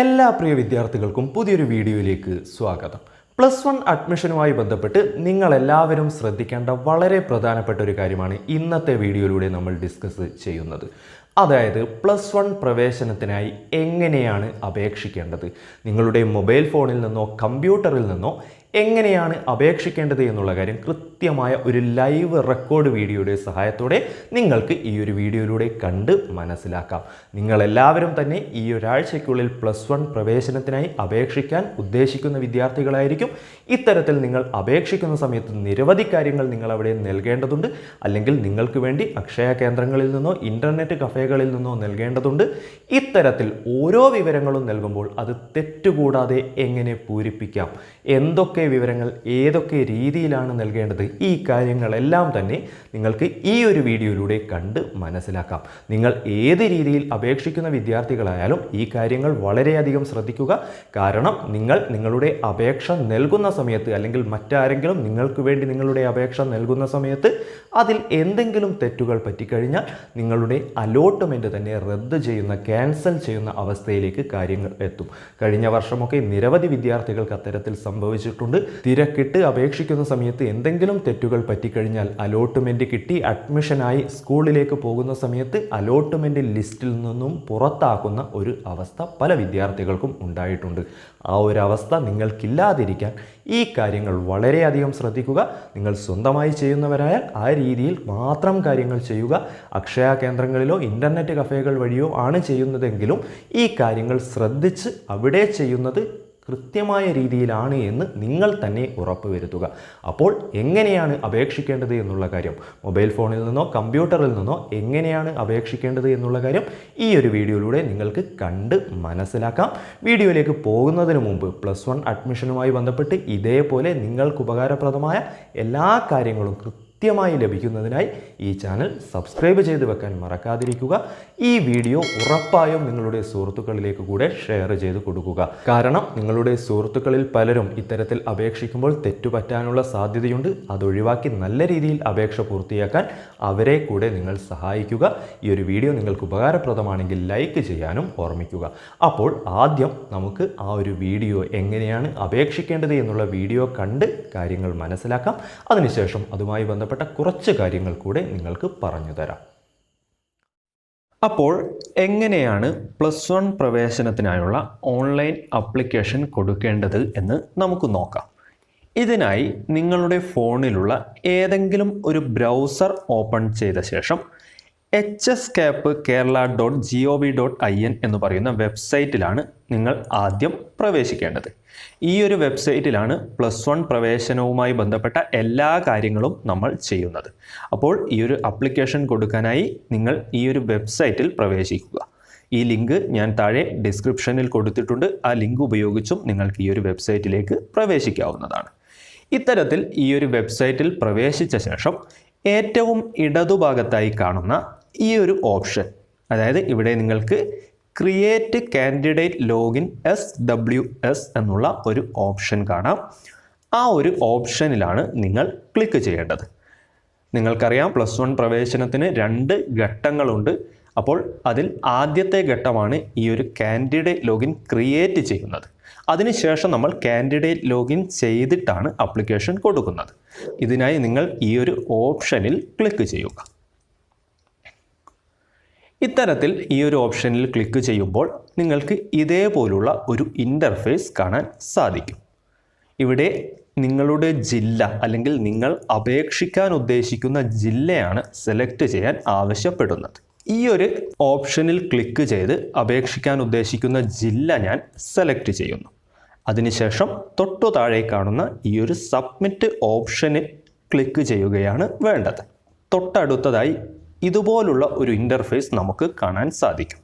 എല്ലാ പ്രിയ വിദ്യാർത്ഥികൾക്കും പുതിയൊരു വീഡിയോയിലേക്ക് സ്വാഗതം. പ്ലസ് വൺ അഡ്മിഷനുമായി ബന്ധപ്പെട്ട് നിങ്ങൾ എല്ലാവരും ശ്രദ്ധിക്കേണ്ട വളരെ പ്രധാനപ്പെട്ട ഒരു കാര്യമാണ് ഇന്നത്തെ വീഡിയോയിലൂടെ നമ്മൾ ഡിസ്കസ് ചെയ്യുന്നത്. അതായത് പ്ലസ് വൺ പ്രവേശനത്തിനായി എങ്ങനെയാണ് അപേക്ഷിക്കേണ്ടത്? നിങ്ങളുടെ മൊബൈൽ ഫോണിൽ നിന്നോ കമ്പ്യൂട്ടറിൽ നിന്നോ എങ്ങനെയാണ് അപേക്ഷിക്കേണ്ടത് എന്നുള്ള കാര്യം കൃത്യമായ ഒരു ലൈവ് റെക്കോർഡ് വീഡിയോയുടെ സഹായത്തോടെ നിങ്ങൾക്ക് ഈ ഒരു വീഡിയോയിലൂടെ കണ്ട് മനസ്സിലാക്കാം. നിങ്ങളെല്ലാവരും തന്നെ ഈ ഒരാഴ്ചയ്ക്കുള്ളിൽ പ്ലസ് വൺ പ്രവേശനത്തിനായി അപേക്ഷിക്കാൻ ഉദ്ദേശിക്കുന്ന വിദ്യാർത്ഥികളായിരിക്കും. ഇത്തരത്തിൽ നിങ്ങൾ അപേക്ഷിക്കുന്ന സമയത്ത് നിരവധി കാര്യങ്ങൾ നിങ്ങൾ അവിടെ നൽകേണ്ടതുണ്ട്. അല്ലെങ്കിൽ നിങ്ങൾക്ക് വേണ്ടി അക്ഷയ കേന്ദ്രങ്ങളിൽ നിന്നോ ഇന്റർനെറ്റ് കഫേകളിൽ നിന്നോ നൽകേണ്ടതുണ്ട്. ഇത്തരത്തിൽ ഓരോ വിവരങ്ങളും നൽകുമ്പോൾ അത് തെറ്റുകൂടാതെ എങ്ങനെ പൂരിപ്പിക്കാം? എന്തൊക്കെ വിവരങ്ങൾ ഏതൊക്കെ രീതിയിലാണ് നൽകേണ്ടത്? ഈ കാര്യങ്ങളെല്ലാം തന്നെ നിങ്ങൾക്ക് ഈ ഒരു വീഡിയോയിലൂടെ കണ്ട് മനസ്സിലാക്കാം. നിങ്ങൾ ഏത് രീതിയിൽ അപേക്ഷിക്കുന്ന വിദ്യാർത്ഥികളായാലും ഈ കാര്യങ്ങൾ വളരെയധികം ശ്രദ്ധിക്കുക. കാരണം നിങ്ങൾ നിങ്ങളുടെ അപേക്ഷ നൽകുന്ന സമയത്ത് അല്ലെങ്കിൽ മറ്റാരെങ്കിലും നിങ്ങൾക്ക് വേണ്ടി നിങ്ങളുടെ അപേക്ഷ നൽകുന്ന സമയത്ത് അതിൽ എന്തെങ്കിലും തെറ്റുകൾ പറ്റിക്കഴിഞ്ഞാൽ നിങ്ങളുടെ അലോട്ട്മെന്റ് തന്നെ റദ്ദ് ചെയ്യുന്ന ക്യാൻസൽ ചെയ്യുന്ന അവസ്ഥയിലേക്ക് കാര്യങ്ങൾ എത്തും. കഴിഞ്ഞ വർഷമൊക്കെ നിരവധി വിദ്യാർത്ഥികൾക്ക് അത്തരത്തിൽ സംഭവിച്ചിട്ടുണ്ട്. തിരക്കിട്ട് അപേക്ഷിക്കുന്ന സമയത്ത് എന്തെങ്കിലും തെറ്റുകൾ പറ്റിക്കഴിഞ്ഞാൽ അലോട്ട്മെന്റ് കിട്ടി അഡ്മിഷനായി സ്കൂളിലേക്ക് പോകുന്ന സമയത്ത് അലോട്ട്മെന്റ് ലിസ്റ്റിൽ നിന്നും പുറത്താക്കുന്ന ഒരു അവസ്ഥ പല വിദ്യാർത്ഥികൾക്കും ഉണ്ടായിട്ടുണ്ട്. ആ ഒരു അവസ്ഥ നിങ്ങൾക്കില്ലാതിരിക്കാൻ ഈ കാര്യങ്ങൾ വളരെയധികം ശ്രദ്ധിക്കുക. നിങ്ങൾ സ്വന്തമായി ചെയ്യുന്നവരായാൽ ആ രീതിയിൽ മാത്രം കാര്യങ്ങൾ ചെയ്യുക. അക്ഷയ കേന്ദ്രങ്ങളിലോ ഇന്റർനെറ്റ് കഫേകൾ വഴിയോ ആണ് ചെയ്യുന്നതെങ്കിലും ഈ കാര്യങ്ങൾ ശ്രദ്ധിച്ച് അവിടെ ചെയ്യുന്നത് കൃത്യമായ രീതിയിലാണ് എന്ന് നിങ്ങൾ തന്നെ ഉറപ്പുവരുത്തുക. അപ്പോൾ എങ്ങനെയാണ് അപേക്ഷിക്കേണ്ടത് എന്നുള്ള കാര്യം? മൊബൈൽ ഫോണിൽ നിന്നോ കമ്പ്യൂട്ടറിൽ നിന്നോ എങ്ങനെയാണ് അപേക്ഷിക്കേണ്ടത് എന്നുള്ള കാര്യം ഈ ഒരു വീഡിയോയിലൂടെ നിങ്ങൾക്ക് കണ്ട് മനസ്സിലാക്കാം. വീഡിയോയിലേക്ക് പോകുന്നതിന് മുമ്പ് പ്ലസ് വൺ അഡ്മിഷനുമായി ബന്ധപ്പെട്ട് ഇതേപോലെ നിങ്ങൾക്ക് ഉപകാരപ്രദമായ എല്ലാ കാര്യങ്ങളും കൃത്യമായി ലഭിക്കുന്നതിനായി ഈ ചാനൽ സബ്സ്ക്രൈബ് ചെയ്ത് വെക്കാൻ മറക്കാതിരിക്കുക. ഈ വീഡിയോ ഉറപ്പായും നിങ്ങളുടെ സുഹൃത്തുക്കളിലേക്ക് കൂടെ ഷെയർ ചെയ്ത് കൊടുക്കുക. കാരണം നിങ്ങളുടെ സുഹൃത്തുക്കളിൽ പലരും ഇത്തരത്തിൽ അപേക്ഷിക്കുമ്പോൾ തെറ്റുപറ്റാനുള്ള സാധ്യതയുണ്ട്. അത് ഒഴിവാക്കി നല്ല രീതിയിൽ അപേക്ഷ പൂർത്തിയാക്കാൻ അവരെ കൂടെ നിങ്ങൾ സഹായിക്കുക. ഈ ഒരു വീഡിയോ നിങ്ങൾക്ക് ഉപകാരപ്രദമാണെങ്കിൽ ലൈക്ക് ചെയ്യാനും ഓർമ്മിക്കുക. അപ്പോൾ ആദ്യം നമുക്ക് ആ ഒരു വീഡിയോ എങ്ങനെയാണ് അപേക്ഷിക്കേണ്ടത് എന്നുള്ള വീഡിയോ കണ്ട് കാര്യങ്ങൾ മനസ്സിലാക്കാം. അതിനുശേഷം അതുമായി ബന്ധപ്പെട്ട കുറച്ച് കാര്യങ്ങൾ കൂടെ നിങ്ങൾക്ക് പറഞ്ഞു തരാം. അപ്പോൾ എങ്ങനെയാണ് പ്ലസ് വൺ പ്രവേശനത്തിനായുള്ള ഓൺലൈൻ അപ്ലിക്കേഷൻ കൊടുക്കേണ്ടത് എന്ന് നമുക്ക് നോക്കാം. ഇതിനായി നിങ്ങളുടെ ഫോണിലുള്ള ഏതെങ്കിലും ഒരു ബ്രൗസർ ഓപ്പൺ ചെയ്ത ശേഷം H S cap Kerala dot G O V dot I N എന്ന് പറയുന്ന വെബ്സൈറ്റിലാണ് നിങ്ങൾ ആദ്യം പ്രവേശിക്കേണ്ടത്. ഈ ഒരു വെബ്സൈറ്റിലാണ് പ്ലസ് വൺ പ്രവേശനവുമായി ബന്ധപ്പെട്ട എല്ലാ കാര്യങ്ങളും നമ്മൾ ചെയ്യുന്നത്. അപ്പോൾ ഈ ഒരു അപ്ലിക്കേഷൻ കൊടുക്കാനായി നിങ്ങൾ ഈ ഒരു വെബ്സൈറ്റിൽ പ്രവേശിക്കുക. ഈ ലിങ്ക് ഞാൻ താഴെ ഡിസ്ക്രിപ്ഷനിൽ കൊടുത്തിട്ടുണ്ട്. ആ ലിങ്ക് ഉപയോഗിച്ചും നിങ്ങൾക്ക് ഈ ഒരു വെബ്സൈറ്റിലേക്ക് പ്രവേശിക്കാവുന്നതാണ്. ഇത്തരത്തിൽ ഈ ഒരു വെബ്സൈറ്റിൽ പ്രവേശിച്ച ശേഷം ഏറ്റവും ഇടതുഭാഗത്തായി കാണുന്ന ഈ ഒരു ഓപ്ഷൻ. അതായത് ഇവിടെ നിങ്ങൾക്ക് create candidate login S W S എന്നുള്ള ഒരു ഓപ്ഷൻ കാണാം. ആ ഒരു ഓപ്ഷനിലാണ് നിങ്ങൾ ക്ലിക്ക് ചെയ്യേണ്ടത്. നിങ്ങൾക്കറിയാം പ്ലസ് വൺ പ്രവേശനത്തിന് രണ്ട് ഘട്ടങ്ങളുണ്ട്. അപ്പോൾ അതിൽ ആദ്യത്തെ ഘട്ടമാണ് ഈ ഒരു കാൻഡിഡേറ്റ് ലോഗിൻ ക്രിയേറ്റ് ചെയ്യുന്നത്. അതിനുശേഷം നമ്മൾ കാൻഡിഡേറ്റ് ലോഗിൻ ചെയ്തിട്ടാണ് അപ്ലിക്കേഷൻ കൊടുക്കുന്നത്. ഇതിനായി നിങ്ങൾ ഈ ഒരു ഓപ്ഷനിൽ ക്ലിക്ക് ചെയ്യുക. ഇത്തരത്തിൽ ഈ ഒരു ഓപ്ഷനിൽ ക്ലിക്ക് ചെയ്യുമ്പോൾ നിങ്ങൾക്ക് ഇതേപോലുള്ള ഒരു ഇന്റർഫേസ് കാണാൻ സാധിക്കും. ഇവിടെ നിങ്ങളുടെ ജില്ല അല്ലെങ്കിൽ നിങ്ങൾ അപേക്ഷിക്കാൻ ഉദ്ദേശിക്കുന്ന ജില്ലയാണ് സെലക്ട് ചെയ്യാൻ ആവശ്യപ്പെടുന്നത്. ഈ ഒരു ഓപ്ഷനിൽ ക്ലിക്ക് ചെയ്ത് അപേക്ഷിക്കാൻ ഉദ്ദേശിക്കുന്ന ജില്ല ഞാൻ സെലക്ട് ചെയ്യുന്നു. അതിനുശേഷം തൊട്ടു താഴെ കാണുന്ന ഈ ഒരു സബ്മിറ്റ് ഓപ്ഷന് ക്ലിക്ക് ചെയ്യുകയാണ് വേണ്ടത്. തൊട്ടടുത്തതായി ഇതുപോലുള്ള ഒരു ഇന്റർഫേസ് നമുക്ക് കാണാൻ സാധിക്കും.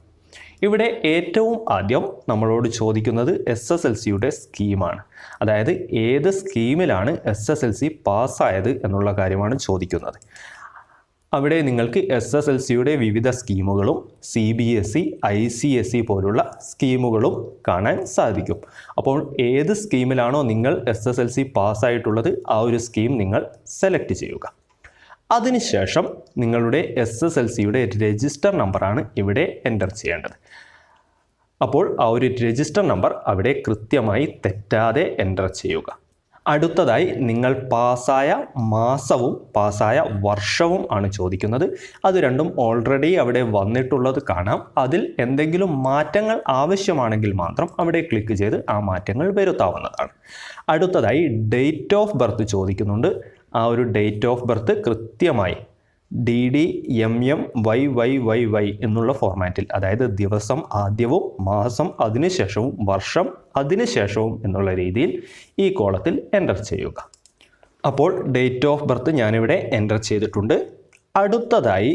ഇവിടെ ഏറ്റവും ആദ്യം നമ്മളോട് ചോദിക്കുന്നത് എസ് എസ് എൽ സിയുടെ സ്കീമാണ് അതായത് ഏത് സ്കീമിലാണ് എസ് എസ് എൽ സി പാസ്സായത് എന്നുള്ള കാര്യമാണ് ചോദിക്കുന്നത്. അവിടെ നിങ്ങൾക്ക് എസ് എസ് എൽ സിയുടെ വിവിധ സ്കീമുകളും C B S E I C S E പോലുള്ള സ്കീമുകളും കാണാൻ സാധിക്കും. അപ്പോൾ ഏത് സ്കീമിലാണോ നിങ്ങൾ എസ് എസ് എൽ സി പാസ്സായിട്ടുള്ളത് ആ ഒരു സ്കീം നിങ്ങൾ സെലക്ട് ചെയ്യുക. അതിനുശേഷം നിങ്ങളുടെ എസ് എസ് എൽ സിയുടെ രജിസ്റ്റർ നമ്പറാണ് ഇവിടെ എന്റർ ചെയ്യേണ്ടത്. അപ്പോൾ ആ ഒരു രജിസ്റ്റർ നമ്പർ അവിടെ കൃത്യമായി തെറ്റാതെ എന്റർ ചെയ്യുക. അടുത്തതായി നിങ്ങൾ പാസ്സായ മാസവും പാസ്സായ വർഷവും ആണ് ചോദിക്കുന്നത്. അത് രണ്ടും ഓൾറെഡി അവിടെ വന്നിട്ടുള്ളത് കാണാം. അതിൽ എന്തെങ്കിലും മാറ്റങ്ങൾ ആവശ്യമാണെങ്കിൽ മാത്രം അവിടെ ക്ലിക്ക് ചെയ്ത് ആ മാറ്റങ്ങൾ വരുത്താവുന്നതാണ്. അടുത്തതായി ഡേറ്റ് ഓഫ് ബർത്ത് ചോദിക്കുന്നുണ്ട്. ആ ഒരു ഡേറ്റ് ഓഫ് ബർത്ത് കൃത്യമായി. D D M M Y Y Y Y എന്നുള്ള ഫോർമാറ്റിൽ അതായത് ദിവസം ആദ്യവും മാസം അതിനുശേഷവും വർഷം അതിനുശേഷവും എന്നുള്ള രീതിയിൽ ഈ കോളത്തിൽ എന്റർ ചെയ്യുക. അപ്പോൾ ഡേറ്റ് ഓഫ് ബർത്ത് ഞാനിവിടെ എന്റർ ചെയ്തിട്ടുണ്ട്. അടുത്തതായി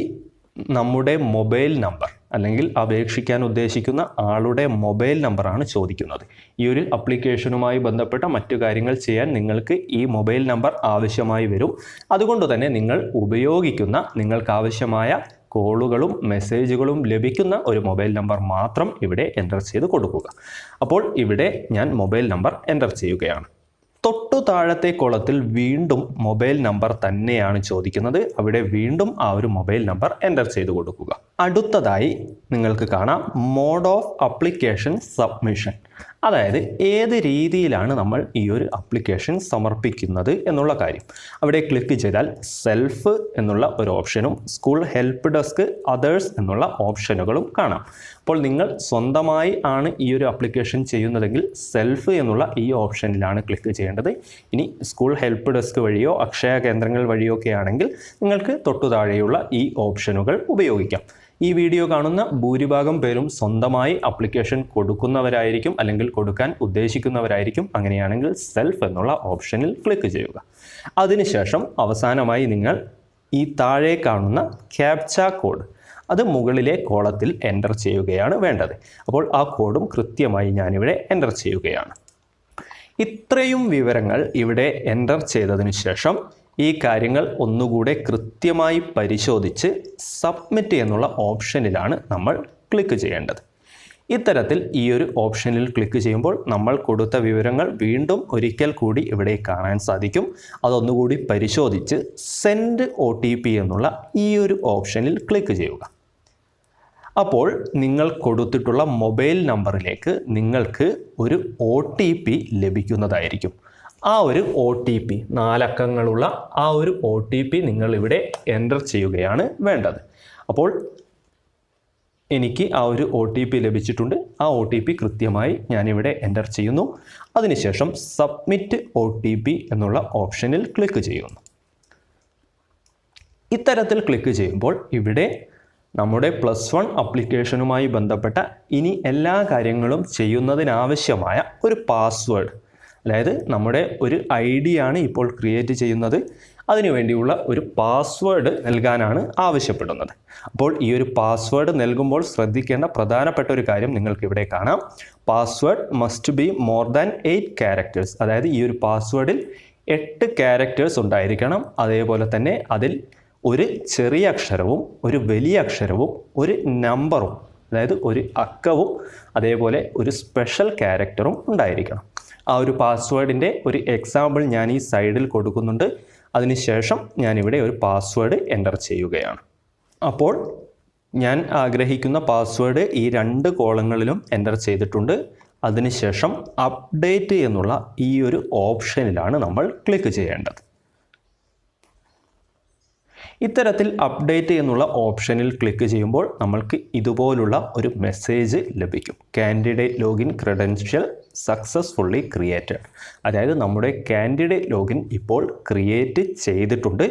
നമ്മുടെ മൊബൈൽ നമ്പർ അല്ലെങ്കിൽ അപേക്ഷിക്കാൻ ഉദ്ദേശിക്കുന്ന ആളുടെ മൊബൈൽ നമ്പറാണ് ചോദിക്കുന്നത്. ഈ ഒരു അപ്ലിക്കേഷനുമായി ബന്ധപ്പെട്ട മറ്റു കാര്യങ്ങൾ ചെയ്യാൻ നിങ്ങൾക്ക് ഈ മൊബൈൽ നമ്പർ ആവശ്യമായി വരും. അതുകൊണ്ട് തന്നെ നിങ്ങൾ ഉപയോഗിക്കുന്ന നിങ്ങൾക്ക് ആവശ്യമായ കോളുകളും മെസ്സേജുകളും ലഭിക്കുന്ന ഒരു മൊബൈൽ നമ്പർ മാത്രം ഇവിടെ എന്റർ ചെയ്ത് കൊടുക്കുക. അപ്പോൾ ഇവിടെ ഞാൻ മൊബൈൽ നമ്പർ എന്റർ ചെയ്യുകയാണ്. തൊട്ടു താഴത്തെ കുളത്തിൽ വീണ്ടും മൊബൈൽ നമ്പർ തന്നെയാണ് ചോദിക്കുന്നത്. അവിടെ വീണ്ടും ആ ഒരു മൊബൈൽ നമ്പർ എന്റർ ചെയ്ത് കൊടുക്കുക. അടുത്തതായി നിങ്ങൾക്ക് കാണാം മോഡ് ഓഫ് അപ്ലിക്കേഷൻ സബ്മിഷൻ. അതായത് ഏത് രീതിയിലാണ് നമ്മൾ ഈ ഒരു അപ്ലിക്കേഷൻ സമർപ്പിക്കുന്നത് എന്നുള്ള കാര്യം. അവിടെ ക്ലിക്ക് ചെയ്താൽ സെൽഫ് എന്നുള്ള ഒരു ഓപ്ഷനും സ്കൂൾ ഹെൽപ്പ് ഡെസ്ക് അതേഴ്സ് എന്നുള്ള ഓപ്ഷനുകളും കാണാം. അപ്പോൾ നിങ്ങൾ സ്വന്തമായി ആണ് ഈ ഒരു അപ്ലിക്കേഷൻ ചെയ്യുന്നതെങ്കിൽ സെൽഫ് എന്നുള്ള ഈ ഓപ്ഷനിലാണ് ക്ലിക്ക് ചെയ്യേണ്ടത്. ഇനി സ്കൂൾ ഹെൽപ്പ് ഡെസ്ക് വഴിയോ അക്ഷയ കേന്ദ്രങ്ങൾ വഴിയോ ഒക്കെ ആണെങ്കിൽ നിങ്ങൾക്ക് തൊട്ടു താഴെയുള്ള ഈ ഓപ്ഷനുകൾ ഉപയോഗിക്കാം. ഈ വീഡിയോ കാണുന്ന ഭൂരിഭാഗം പേരും സ്വന്തമായി അപ്ലിക്കേഷൻ കൊടുക്കുന്നവരായിരിക്കും അല്ലെങ്കിൽ കൊടുക്കാൻ ഉദ്ദേശിക്കുന്നവരായിരിക്കും. അങ്ങനെയാണെങ്കിൽ സെൽഫ് എന്നുള്ള ഓപ്ഷനിൽ ക്ലിക്ക് ചെയ്യുക. അതിനുശേഷം അവസാനമായി നിങ്ങൾ ഈ താഴെ കാണുന്ന ക്യാപ്ച കോഡ് അത് മുകളിലെ കോളത്തിൽ എന്റർ ചെയ്യുകയാണ് വേണ്ടത്. അപ്പോൾ ആ കോഡും കൃത്യമായി ഞാനിവിടെ എന്റർ ചെയ്യുകയാണ്. ഇത്രയും വിവരങ്ങൾ ഇവിടെ എന്റർ ചെയ്തതിന് ശേഷം ഈ കാര്യങ്ങൾ ഒന്നുകൂടെ കൃത്യമായി പരിശോധിച്ച് സബ്മിറ്റ് എന്നുള്ള ഓപ്ഷനിലാണ് നമ്മൾ ക്ലിക്ക് ചെയ്യേണ്ടത്. ഇത്തരത്തിൽ ഈ ഒരു ഓപ്ഷനിൽ ക്ലിക്ക് ചെയ്യുമ്പോൾ നമ്മൾ കൊടുത്ത വിവരങ്ങൾ വീണ്ടും ഒരിക്കൽ കൂടി ഇവിടെ കാണാൻ സാധിക്കും. അതൊന്നുകൂടി പരിശോധിച്ച് സെൻഡ് ഒ എന്നുള്ള ഈ ഒരു ഓപ്ഷനിൽ ക്ലിക്ക് ചെയ്യുക. അപ്പോൾ നിങ്ങൾ കൊടുത്തിട്ടുള്ള മൊബൈൽ നമ്പറിലേക്ക് നിങ്ങൾക്ക് ഒരു ഒ ലഭിക്കുന്നതായിരിക്കും. ആ ഒരു ഒ ടി പി നാലക്കങ്ങളുള്ള ആ ഒരു ഒ ടി പി നിങ്ങൾ ഇവിടെ എന്റർ ചെയ്യുകയാണ് വേണ്ടത്. അപ്പോൾ എനിക്ക് ആ ഒരു ഒ ടി പി ലഭിച്ചിട്ടുണ്ട്. ആ ഒ ടി പി കൃത്യമായി ഞാനിവിടെ എന്റർ ചെയ്യുന്നു. അതിനുശേഷം സബ്മിറ്റ് ഒ ടി പി എന്നുള്ള ഓപ്ഷനിൽ ക്ലിക്ക് ചെയ്യുന്നു. ഇത്തരത്തിൽ ക്ലിക്ക് ചെയ്യുമ്പോൾ ഇവിടെ നമ്മുടെ പ്ലസ് വൺ അപ്ലിക്കേഷനുമായി ബന്ധപ്പെട്ട ഇനി എല്ലാ കാര്യങ്ങളും ചെയ്യുന്നതിനാവശ്യമായ ഒരു പാസ്വേഡ് അതായത് നമ്മുടെ ഒരു ഐ ആണ് ഇപ്പോൾ ക്രിയേറ്റ് ചെയ്യുന്നത്. അതിനുവേണ്ടിയുള്ള ഒരു പാസ്വേഡ് നൽകാനാണ് ആവശ്യപ്പെടുന്നത്. അപ്പോൾ ഈ ഒരു പാസ്വേഡ് നൽകുമ്പോൾ ശ്രദ്ധിക്കേണ്ട പ്രധാനപ്പെട്ട ഒരു കാര്യം നിങ്ങൾക്ക് ഇവിടെ കാണാം. Password must be more than eight characters അതായത് ഈ ഒരു പാസ്വേഡിൽ എട്ട് ക്യാരക്ടേഴ്സ് ഉണ്ടായിരിക്കണം. അതേപോലെ തന്നെ അതിൽ ഒരു ചെറിയ അക്ഷരവും ഒരു വലിയ അക്ഷരവും ഒരു നമ്പറും അതായത് ഒരു അക്കവും അതേപോലെ ഒരു സ്പെഷ്യൽ ക്യാരക്ടറും ഉണ്ടായിരിക്കണം. ആ ഒരു പാസ്വേഡിന്റെ ഒരു എക്സാമ്പിൾ ഞാൻ ഈ സൈഡിൽ കൊടുക്കുന്നുണ്ട്. അതിനുശേഷം ഞാനിവിടെ ഒരു പാസ്വേഡ് എന്റർ ചെയ്യുകയാണ്. അപ്പോൾ ഞാൻ ആഗ്രഹിക്കുന്ന പാസ്വേഡ് ഈ രണ്ട് കോളങ്ങളിലും എന്റർ ചെയ്തിട്ടുണ്ട്. അതിനുശേഷം അപ്ഡേറ്റ് എന്നുള്ള ഈ ഒരു ഓപ്ഷനിലാണ് നമ്മൾ ക്ലിക്ക് ചെയ്യേണ്ടത്. ഇത്തരത്തിൽ അപ്ഡേറ്റ് എന്നുള്ള ഓപ്ഷനിൽ ക്ലിക്ക് ചെയ്യുമ്പോൾ നമ്മൾക്ക് ഇതുപോലുള്ള ഒരു മെസ്സേജ് ലഭിക്കും. Candidate login credential successfully created അതായത് നമ്മുടെ കാൻഡിഡേറ്റ് ലോഗിൻ ഇപ്പോൾ ക്രിയേറ്റ് ചെയ്തിട്ടുണ്ട്.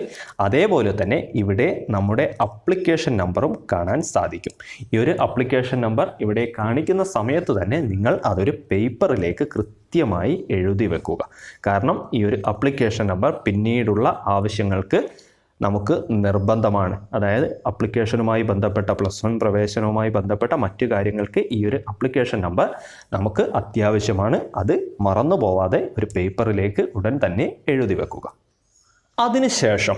അതേപോലെ തന്നെ ഇവിടെ നമ്മുടെ അപ്ലിക്കേഷൻ നമ്പറും കാണാൻ സാധിക്കും. ഈ ഒരു അപ്ലിക്കേഷൻ നമ്പർ ഇവിടെ കാണിക്കുന്ന സമയത്ത് തന്നെ നിങ്ങൾ അതൊരു പേപ്പറിലേക്ക് കൃത്യമായി എഴുതി വെക്കുക. കാരണം ഈ ഒരു അപ്ലിക്കേഷൻ നമ്പർ പിന്നീടുള്ള ആവശ്യങ്ങൾക്ക് നമുക്ക് നിർബന്ധമാണ്. അതായത് അപ്ലിക്കേഷനുമായി ബന്ധപ്പെട്ട പ്ലസ് വൺ പ്രവേശനവുമായി ബന്ധപ്പെട്ട മറ്റു കാര്യങ്ങൾക്ക് ഈ ഒരു അപ്ലിക്കേഷൻ നമ്പർ നമുക്ക് അത്യാവശ്യമാണ്. അത് മറന്നു പോവാതെ ഒരു പേപ്പറിലേക്ക് ഉടൻ തന്നെ എഴുതി വെക്കുക. അതിനുശേഷം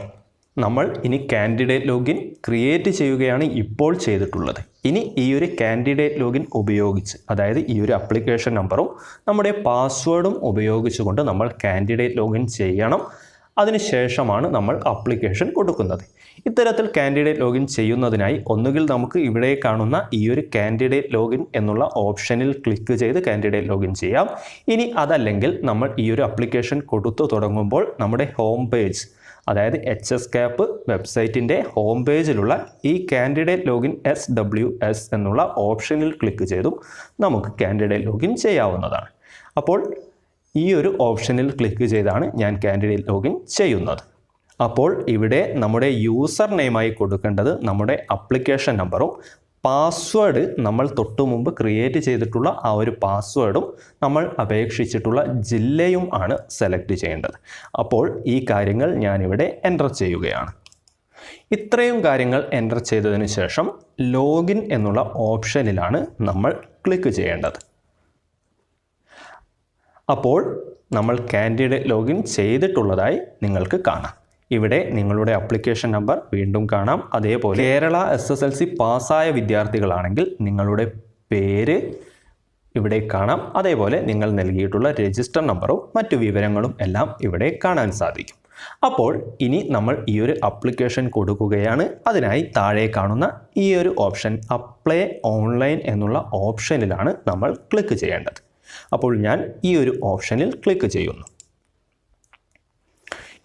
നമ്മൾ ഇനി കാൻഡിഡേറ്റ് ലോഗിൻ ക്രിയേറ്റ് ചെയ്യുകയാണ് ഇപ്പോൾ ചെയ്തിട്ടുള്ളത്. ഇനി ഈ ഒരു കാൻഡിഡേറ്റ് ലോഗിൻ ഉപയോഗിച്ച് അതായത് ഈ ഒരു അപ്ലിക്കേഷൻ നമ്പറും നമ്മുടെ പാസ്വേഡും ഉപയോഗിച്ചുകൊണ്ട് നമ്മൾ കാൻഡിഡേറ്റ് ലോഗിൻ ചെയ്യണം. അതിനുശേഷമാണ് നമ്മൾ അപ്ലിക്കേഷൻ കൊടുക്കുന്നത്. ഇത്തരത്തിൽ കാൻഡിഡേറ്റ് ലോഗിൻ ചെയ്യുന്നതിനായി ഒന്നുകിൽ നമുക്ക് ഇവിടെ കാണുന്ന ഈ ഒരു കാൻഡിഡേറ്റ് ലോഗിൻ എന്നുള്ള ഓപ്ഷനിൽ ക്ലിക്ക് ചെയ്ത് കാൻഡിഡേറ്റ് ലോഗിൻ ചെയ്യാം. ഇനി അതല്ലെങ്കിൽ നമ്മൾ ഈ ഒരു അപ്ലിക്കേഷൻ കൊടുത്തു തുടങ്ങുമ്പോൾ നമ്മുടെ ഹോം പേജ് അതായത് എച്ച് എസ് ക്യാപ്പ് വെബ്സൈറ്റിന്റെ ഹോം പേജിലുള്ള ഈ candidate login S W S എന്നുള്ള ഓപ്ഷനിൽ ക്ലിക്ക് ചെയ്തും നമുക്ക് കാൻഡിഡേറ്റ് ലോഗിൻ ചെയ്യാവുന്നതാണ്. അപ്പോൾ ഈ ഒരു ഓപ്ഷനിൽ ക്ലിക്ക് ചെയ്താണ് ഞാൻ കാൻഡിഡേറ്റ് ലോഗിൻ ചെയ്യുന്നത്. അപ്പോൾ ഇവിടെ നമ്മുടെ യൂസർ നെയിമായി കൊടുക്കേണ്ടത് നമ്മുടെ അപ്ലിക്കേഷൻ നമ്പറും പാസ്വേഡ് നമ്മൾ തൊട്ടു മുമ്പ് ക്രിയേറ്റ് ചെയ്തിട്ടുള്ള ആ ഒരു പാസ്വേഡും നമ്മൾ അപേക്ഷിച്ചിട്ടുള്ള ജില്ലയും ആണ് സെലക്ട് ചെയ്യേണ്ടത്. അപ്പോൾ ഈ കാര്യങ്ങൾ ഞാനിവിടെ എന്റർ ചെയ്യുകയാണ്. ഇത്രയും കാര്യങ്ങൾ എന്റർ ചെയ്തതിന് ശേഷം ലോഗിൻ എന്നുള്ള ഓപ്ഷനിലാണ് നമ്മൾ ക്ലിക്ക് ചെയ്യേണ്ടത്. അപ്പോൾ നമ്മൾ കാൻഡിഡേറ്റ് ലോഗിൻ ചെയ്തിട്ടുള്ളതായി നിങ്ങൾക്ക് കാണാം. ഇവിടെ നിങ്ങളുടെ അപ്ലിക്കേഷൻ നമ്പർ വീണ്ടും കാണാം. അതേപോലെ Kerala S S L C പാസ്സായ വിദ്യാർത്ഥികളാണെങ്കിൽ നിങ്ങളുടെ പേര് ഇവിടെ കാണാം. അതേപോലെ നിങ്ങൾ നൽകിയിട്ടുള്ള രജിസ്റ്റർ നമ്പറും മറ്റു വിവരങ്ങളും എല്ലാം ഇവിടെ കാണാൻ സാധിക്കും. അപ്പോൾ ഇനി നമ്മൾ ഈ ഒരു അപ്ലിക്കേഷൻ കൊടുക്കുകയാണ്. അതിനായി താഴെ കാണുന്ന ഈ ഒരു ഓപ്ഷൻ അപ്ലൈ ഓൺലൈൻ എന്നുള്ള ഓപ്ഷനിലാണ് നമ്മൾ ക്ലിക്ക് ചെയ്യേണ്ടത്. അപ്പോൾ ഞാൻ ഈ ഒരു ഓപ്ഷനിൽ ക്ലിക്ക് ചെയ്യുന്നു.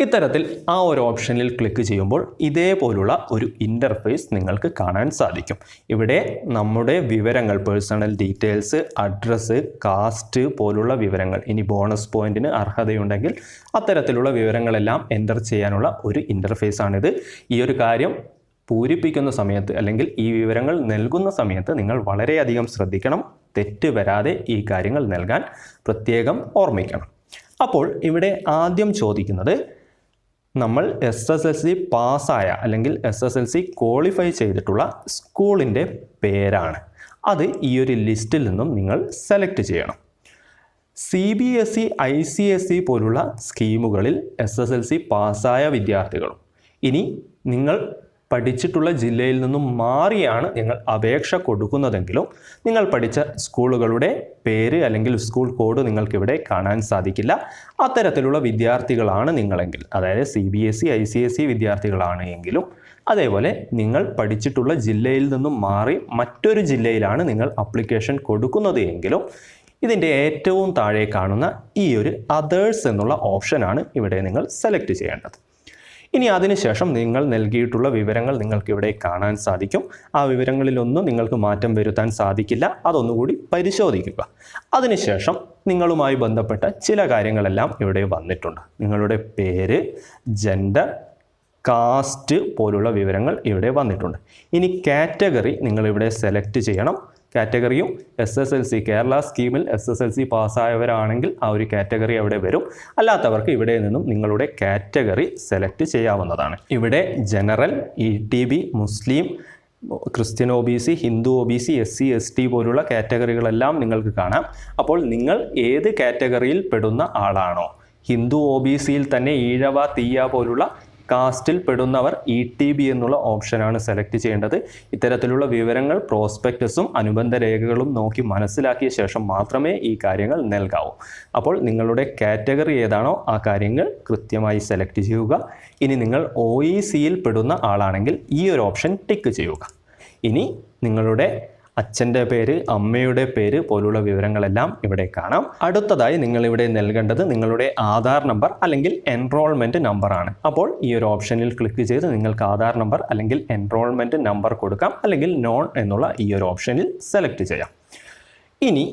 ഇത്തരത്തിൽ ആ ഒരു ഓപ്ഷനിൽ ക്ലിക്ക് ചെയ്യുമ്പോൾ ഇതേപോലുള്ള ഒരു ഇന്റർഫേസ് നിങ്ങൾക്ക് കാണാൻ സാധിക്കും. ഇവിടെ നമ്മുടെ വിവരങ്ങൾ പേഴ്സണൽ ഡീറ്റെയിൽസ് അഡ്രസ്സ് കാസ്റ്റ് പോലുള്ള വിവരങ്ങൾ ഇനി ബോണസ് പോയിന്റിന് അർഹതയുണ്ടെങ്കിൽ അത്തരത്തിലുള്ള വിവരങ്ങളെല്ലാം എന്റർ ചെയ്യാനുള്ള ഒരു ഇന്റർഫേസ് ആണിത്. ഈ ഒരു കാര്യം പൂരിപ്പിക്കുന്ന സമയത്ത് അല്ലെങ്കിൽ ഈ വിവരങ്ങൾ നൽകുന്ന സമയത്ത് നിങ്ങൾ വളരെയധികം ശ്രദ്ധിക്കണം. തെറ്റ് വരാതെ ഈ കാര്യങ്ങൾ നൽകാൻ പ്രത്യേകം ഓർമ്മിക്കണം. അപ്പോൾ ഇവിടെ ആദ്യം ചോദിക്കുന്നത് നമ്മൾ എസ് എസ് എൽ സി പാസ്സായ അല്ലെങ്കിൽ S S L C qualify ചെയ്തിട്ടുള്ള സ്കൂളിന്റെ പേരാണ്. അത് ഈ ഒരു ലിസ്റ്റിൽ നിന്നും നിങ്ങൾ സെലക്ട് ചെയ്യണം. C B S E I C S E പോലുള്ള സ്കീമുകളിൽ എസ് എസ് എൽ സി പാസ്സായ വിദ്യാർത്ഥികളും. ഇനി നിങ്ങൾ പഠിച്ചിട്ടുള്ള ജില്ലയിൽ നിന്നും മാറിയാണ് നിങ്ങൾ അപേക്ഷ കൊടുക്കുന്നതെങ്കിലും നിങ്ങൾ പഠിച്ച സ്കൂളുകളുടെ പേര് അല്ലെങ്കിൽ സ്കൂൾ കോഡ് നിങ്ങൾക്കിവിടെ കാണാൻ സാധിക്കില്ല. അത്തരത്തിലുള്ള വിദ്യാർത്ഥികളാണ് നിങ്ങളെങ്കിൽ അതായത് C B S E I C S E വിദ്യാർത്ഥികളാണ് എങ്കിലും അതേപോലെ നിങ്ങൾ പഠിച്ചിട്ടുള്ള ജില്ലയിൽ നിന്നും മാറി മറ്റൊരു ജില്ലയിലാണ് നിങ്ങൾ അപ്ലിക്കേഷൻ കൊടുക്കുന്നത് എങ്കിലും ഇതിന്റെ ഏറ്റവും താഴെ കാണുന്ന ഈ ഒരു അതേഴ്സ് എന്നുള്ള ഓപ്ഷനാണ് ഇവിടെ നിങ്ങൾ സെലക്ട് ചെയ്യേണ്ടത്. ഇനി അതിനുശേഷം നിങ്ങൾ നൽകിയിട്ടുള്ള വിവരങ്ങൾ നിങ്ങൾക്ക് ഇവിടെ കാണാൻ സാധിക്കും. ആ വിവരങ്ങളിലൊന്നും നിങ്ങൾക്ക് മാറ്റം വരുത്താൻ സാധിക്കില്ല. അതൊന്നുകൂടി പരിശോധിക്കുക. അതിനുശേഷം നിങ്ങളുമായി ബന്ധപ്പെട്ട ചില കാര്യങ്ങളെല്ലാം ഇവിടെ വന്നിട്ടുണ്ട്. നിങ്ങളുടെ പേര് ജെൻഡർ കാസ്റ്റ് പോലുള്ള വിവരങ്ങൾ ഇവിടെ വന്നിട്ടുണ്ട്. ഇനി കാറ്റഗറി നിങ്ങളിവിടെ സെലക്ട് ചെയ്യണം. കാറ്റഗറിയും S S L C Kerala സ്കീമിൽ എസ് എസ് എൽ സി പാസ്സായവരാണെങ്കിൽ ആ ഒരു കാറ്റഗറി അവിടെ വരും. അല്ലാത്തവർക്ക് ഇവിടെ നിന്നും നിങ്ങളുടെ കാറ്റഗറി സെലക്ട് ചെയ്യാവുന്നതാണ്. ഇവിടെ general E T B Muslim Christian O B C Hindu O B C S C S T പോലുള്ള കാറ്റഗറികളെല്ലാം നിങ്ങൾക്ക് കാണാം. അപ്പോൾ നിങ്ങൾ ഏത് കാറ്റഗറിയിൽ പെടുന്ന ആളാണോ? ഹിന്ദു ഒ ബി സിയിൽ തന്നെ ഈഴവ തീയ പോലുള്ള കാസ്റ്റിൽ പെടുന്നവർ ഇ ടി ബി എന്നുള്ള ഓപ്ഷനാണ് സെലക്ട് ചെയ്യേണ്ടത്. ഇത്തരത്തിലുള്ള വിവരങ്ങൾ പ്രോസ്പെക്ടസും അനുബന്ധ രേഖകളും നോക്കി മനസ്സിലാക്കിയ ശേഷം മാത്രമേ ഈ കാര്യങ്ങൾ നൽകാവൂ. അപ്പോൾ നിങ്ങളുടെ കാറ്റഗറി ഏതാണോ ആ കാര്യങ്ങൾ കൃത്യമായി സെലക്ട് ചെയ്യുക. ഇനി നിങ്ങൾ ഒ ഇ സിയിൽ പെടുന്ന ആളാണെങ്കിൽ ഈ ഒരു ഓപ്ഷൻ ടിക്ക് ചെയ്യുക. ഇനി നിങ്ങളുടെ അച്ഛന്റെ പേര് അമ്മയുടെ പേര് പോലുള്ള വിവരങ്ങളെല്ലാം ഇവിടെ കാണാം. അടുത്തതായി നിങ്ങൾ ഇവിടെ നൽകേണ്ടത് നിങ്ങളുടെ ആധാർ നമ്പർ അല്ലെങ്കിൽ എൻറോൾമെന്റ് നമ്പറാണ് അപ്പോൾ ഈ ഒരു ഓപ്ഷനിൽ ക്ലിക്ക് ചെയ്ത് നിങ്ങൾക്ക് ആധാർ നമ്പർ അല്ലെങ്കിൽ എൻറോൾമെന്റ് നമ്പർ കൊടുക്കാം അല്ലെങ്കിൽ നോൺ എന്നുള്ള ഈ ഒരു ഓപ്ഷനിൽ സെലക്ട് ചെയ്യാം. ഇനി